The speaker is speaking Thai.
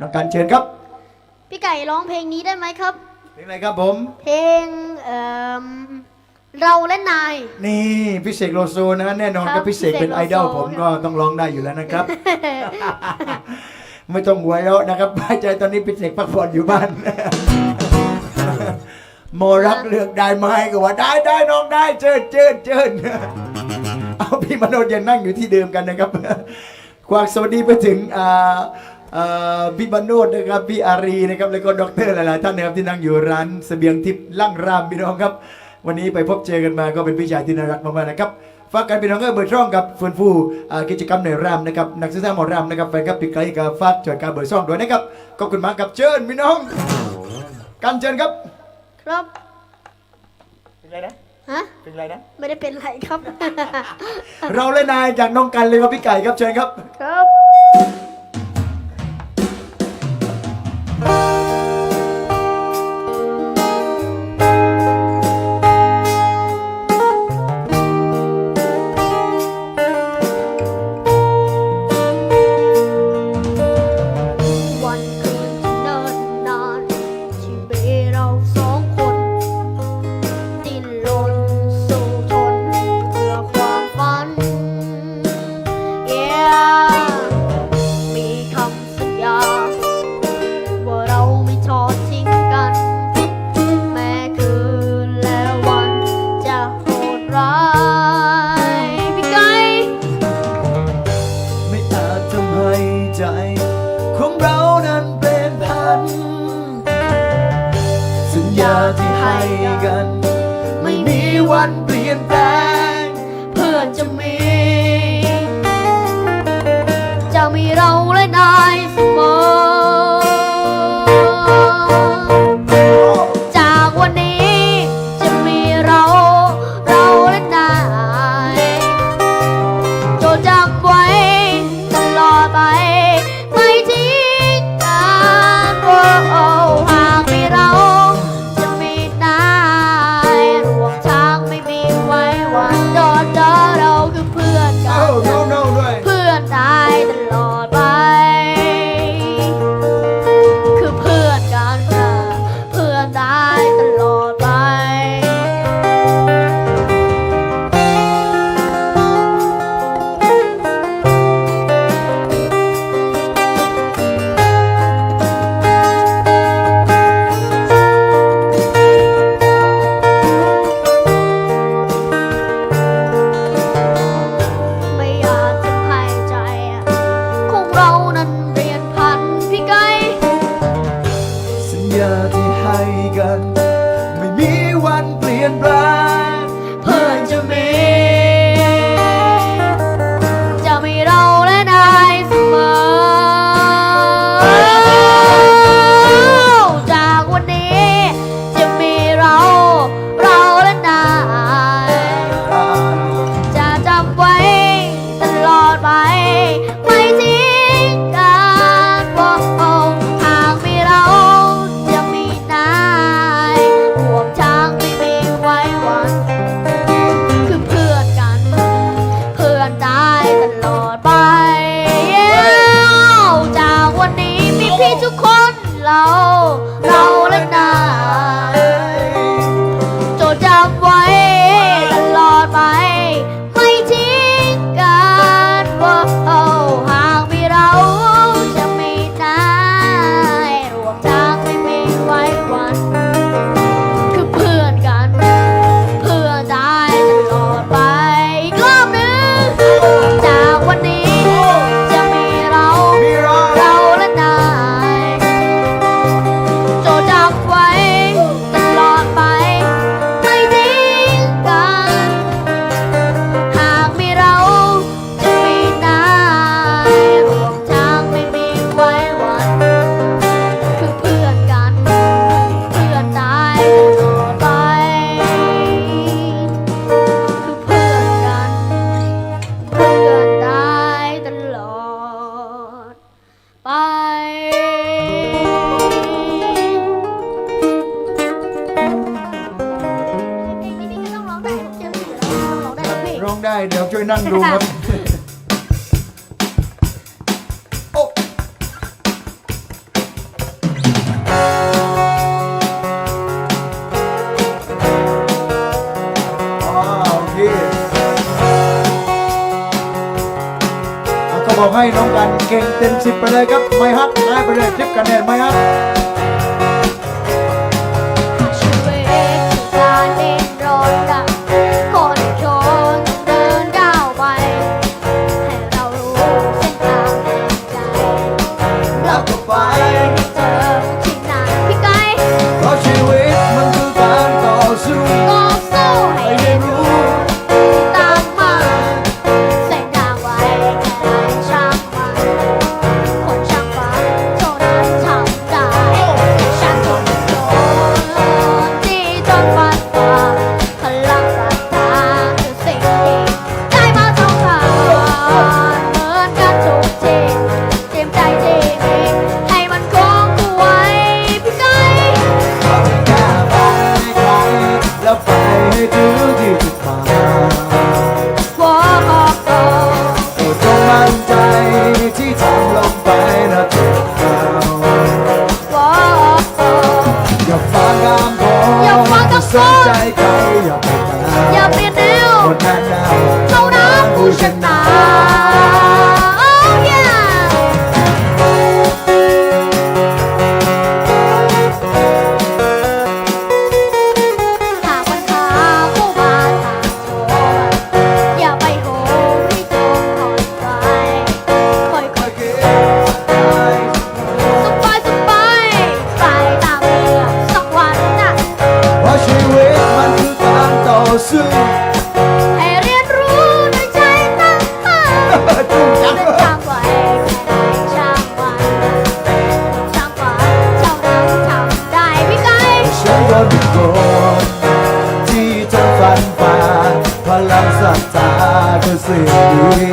น้องกันเชิญครับ พี่ไก่ร้องเพลงนี้ได้ไหมครับ เพลงอะไรครับผม เพลงเอ่อเราและนาย นี่พิเศษโลโซนะแน่นอนคครัรับบพิเศษเป็นพิไอเศษดอลโลโซ ผมก็ต้องร้องได้อยู่แล้วนะครับ ไม่ต้องหวยแล้วนะครับหายใจตอนนี้พิเศษพักผ่อนอยู่บ้าน โมรักเลือกได้ไหมก็ว่าได้ได้น้องได้เจิดเจิดเจิดเอาพี่มโนดยังนั่งอยู่ที่เดิมกันนะครับควากสวัสดีไปถึงอ่า อ่าพี่มโนดนะครับพี่อารีนะครับแล้วก็ดอกเตอรหลายๆท่านนะครับที่นั่งอยู่ร้านเสบียงทิพย์ลั่งรามพี่น้องครับ วันนี้ไปพบเจอกันมาก็เป็นพี่ชายที่น่ารักมากๆนะครับฝากกันพี่น้องก็เบอร์ช่องกับฟื้นฟูอ่ากิจกรรมในรามนะครับนักศึกษาหมอรามนะครับแฟนครับพี่ไกลกับฝากจอยการเบอร์ช่องด้วยนะครับขอบคุณมากครับเชิญพี่น้องกันเชิญครับครับเป็นไรนะฮะเป็นไรนะไม่ได้เป็นไรครับ เราเล่นนายจากน้องกันเลยครับพี่ไก่ครับเชิญครับครับัน สัญญาที่ให้กัน ไม่มีวันเปลี่ยนแปลง นั่งดูครับบอกให้น้องกันเก่งเต็มสิบไปเลยครับ ไม่ฮักได้ไปเลยคลิปกันแน่ไม่ฮัก วคน ที่